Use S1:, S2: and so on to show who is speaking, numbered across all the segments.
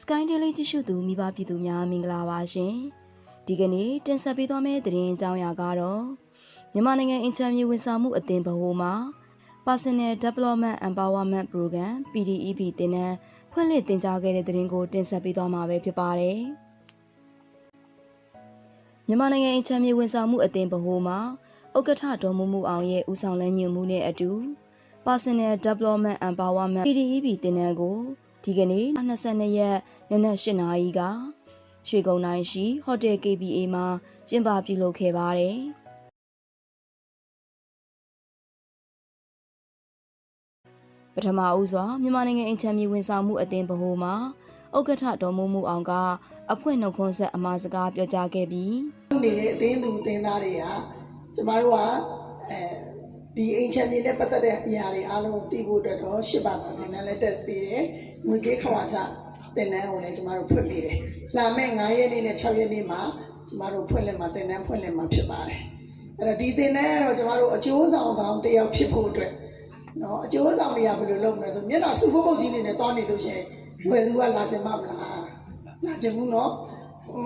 S1: Sky Daily ကြည့်ရှုသူမိဘပြည်သူများမင်္ဂလာပါရှင်။ဒီကနေ့တင်ဆက်ပေးသွားမယ့်သတင်းအကြောင်းအရာကတော့မြန်မာနိုင်ငံအင်ချမ်းမြေဝန်ဆောင်မှုအသင်းဗဟိုမှာ Personal Development Empowerment Program PDEP တင်နန်းဖွင့်လှစ်တင်ကြားခဲ့တဲ့သတင်းကိုတင်ဆက်ပေးသွားမှာပဲဖြစ်ပါတယ်။မြန်မာနိုင်ငံအင်ချမ်းမြေဝန်ဆောင်မှုအသင်းဗဟိုမှာဥက္ကဋ္ဌဒေါ်မူမူအောင်ရဲ့ဦးဆောင်လမ်းညွှန်မှုနဲ့အတူ Personal Development Empowerment PDEP တင်နန်းကို ဒီကနေ့22ရက်နနက်8နာရီကရွှေကုန်းတိုင်းရှိဟိုတယ် KBA မှာကျင်းပပြုလုပ်ခဲ့ပါတယ်။ပထမဦးစွာမြန်မာနိုင်ငံအင်ချမ်းမြေဝန်ဆောင်မှုအသင်းဗဟိုမှာဥက္ကဋ္ဌဒေါ်မိုးမူအောင်ကအဖွဲ့နှုတ်ခွန်းဆက်အမှာစကားပြောကြားခဲ့ပြီး
S2: နေတဲ့အသင်းသူအသင်းသားတွေကကျမတို့ကအဲ ဒီအိမ်ချမ်းမြေနဲ့ပတ်သက်တဲ့အရာတွေအားလုံးသိဖို့အတွက်တော့ရှစ်ပါးသာသင်တန်းလက်တက်ပေးတယ်ငွေကြေးခဝါချသင်တန်းကိုလည်းကျမတို့ဖွင့်ပေးတယ်လာမယ့်9ရက်နေ့နဲ့6ရက်နေ့မှာကျမတို့ဖွင့်လှစ်မှာသင်တန်းဖွင့်လှစ်မှာဖြစ်ပါတယ်အဲ့တော့ဒီသင်တန်းကတော့ကျမတို့အကျိုးဆောင်ကောင်းတစ်ယောက်ဖြစ်ဖို့အတွက်နော်အကျိုးဆောင်တွေကဘယ်လိုလုပ်မလဲဆိုမျက်နှာစုပ်ပုတ်ကြီးနေနဲ့တွားနေလို့ရှိရင်ဝယ်သူကလာချင်မမလားလာချင်ဘူးနော်อื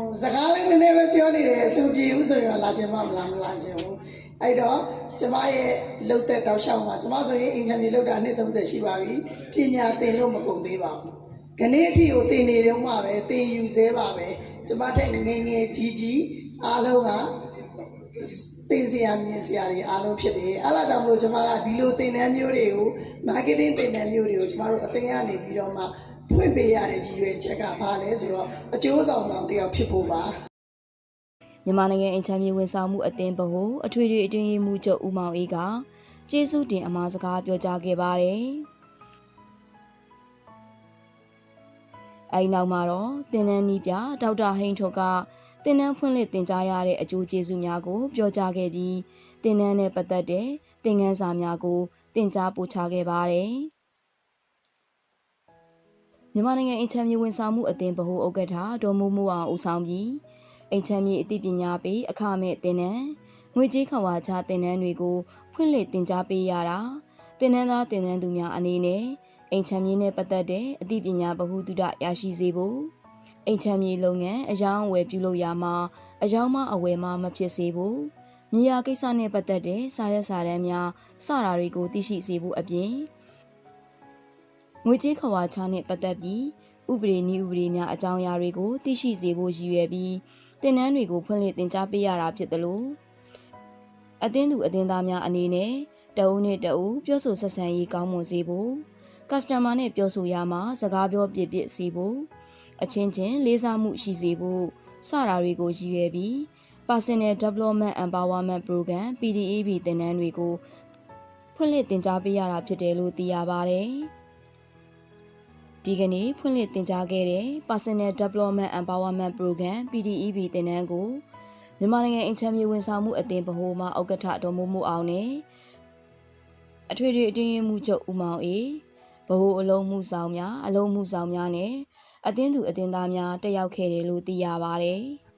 S2: มစကားလေးနည်းနည်းပဲပြောနေတယ်အဆင်ပြေဘူးဆိုရင်လာချင်မှမလားမလာချင်ဘူးအဲ့တော့ ကျမရဲ့လှုပ်သက်တောက်လျှောက်မှာကျမဆိုရင်အင်ဂျင်နီလှုပ်တာနှစ်30ရှိပါပြီပညာသင်လို့မကုန်သေးပါဘူးခနေ့အထိကိုသင်နေတော့မှပဲသင်ယူသေးပါပဲကျမထက်ငယ်ငယ်ကြီးကြီးအားလုံးကသင်စရာမြင်စရာတွေအားလုံးဖြစ်တယ်အဲ့ဒါကြောင့်မလို့ကျမကဒီလိုသင်တန်းမျိုးတွေကို marketing သင်တန်းမျိုးတွေကိုကျမတို့အသင်ကနေပြီးတော့မှဖွင့်ပေးရတဲ့ရည်ရွယ်ချက်ကဘာလဲဆိုတော့အကျိုးဆောင်တောင်တစ်ယောက်ဖြစ်ဖို့ပါ
S1: မြန်မာနိုင်ငံအင်ချမ်းမြေဝန်ဆောင်မှုအသင်းဗဟိုအထွေထွေအတွင်းရေးမှူးချုပ်ဦးမောင်အေးကကျေးဇူးတင်အမှာစကားပြောကြားခဲ့ပါတယ်။အဲဒီနောက်မှာတော့တင်နန်းနီးပြဒေါက်တာဟိန်ထုတ်ကတင်နန်းဖွင့်လှစ်တင်ကြားရတဲ့အကျိုးကျေးဇူးများကို ပြောကြားခဲ့ပြီးတင်နန်းနဲ့ပတ်သက်တဲ့သင်ခန်းစာများကိုတင်ကြားပို့ချခဲ့ပါတယ်။မြန်မာနိုင်ငံအင်ချမ်းမြေဝန်ဆောင်မှုအသင်းဗဟိုဥက္ကဋ္ဌဒေါ်မိုးမိုးအောင်ဦးဆောင်ပြီး အိမ်ချမ်းမြေအသိပညာပေးအခမဲ့သင်တန်းငွေကြေးခဝါချသင်တန်းတွေကိုဖွင့်လှစ်တင် जा ပေးရတာသင်တန်းသားသင်တန်းသူများအနေနဲ့အိမ်ချမ်းမြေနဲ့ပတ်သက်တဲ့အသိပညာဗဟုသုတရရှိစေဖို့အိမ်ချမ်းမြေလုပ်ငန်းအယောင်းအဝယ်ပြုလုပ်ရမှာအယောင်းမအဝယ်မမဖြစ်စေဖို့မြေယာကိစ္စနဲ့ပတ်သက်တဲ့စာရွက်စာတမ်းများစတာတွေကိုသိရှိစေဖို့အပြင် ငွေကြေးခဝါချနဲ့ပတ်သက်ပြီးဥပဒေနည်းဥပဒေများအကြောင်းအရာတွေကိုသိရှိစေဖို့ရည်ရွယ်ပြီးတင်နန်းတွေကိုဖွင့်လှစ်တင် जा ပေးရတာဖြစ်တယ်လို့အသင်းသူအသင်းသားများအနေနဲ့တအုပ်နဲ့တအုပ်ပြောဆိုဆက်ဆံရေးကောင်းမွန်စေဖို့ကစတမာနဲ့ပြောဆိုရမှာစကားပြောပြပြစီဖို့အချင်းချင်းလေးစားမှုရှိစေဖို့စတာတွေကိုရည်ရွယ်ပြီး Personal Development Empowerment Program PDEB သင်တန်းတွေကိုဖွင့်လှစ်တင် जा ပေးရတာဖြစ်တယ်လို့သိရပါတယ်။ ဒီကနေ့ဖွင့်လှစ်တင်ကြားခဲ့တဲ့ Personal Development Empowerment Program PDEB သင်တန်းကိုမြန်မာနိုင်ငံအင်ချမ်းမြေဝန်ဆောင်မှုအသင်းဗဟိုမှဥက္ကဋ္ဌဒေါ်မိုးမိုးအောင်နဲ့အထွေထွေအတွင်းရေးမှူးချုပ်ဦးမောင်အေးဗဟိုအလုံးမှုဆောင်များအလုံးမှုဆောင်များနဲ့အသင်းသူအသင်းသားများတက်ရောက်ခဲ့တယ်လို့သိရပါတယ်။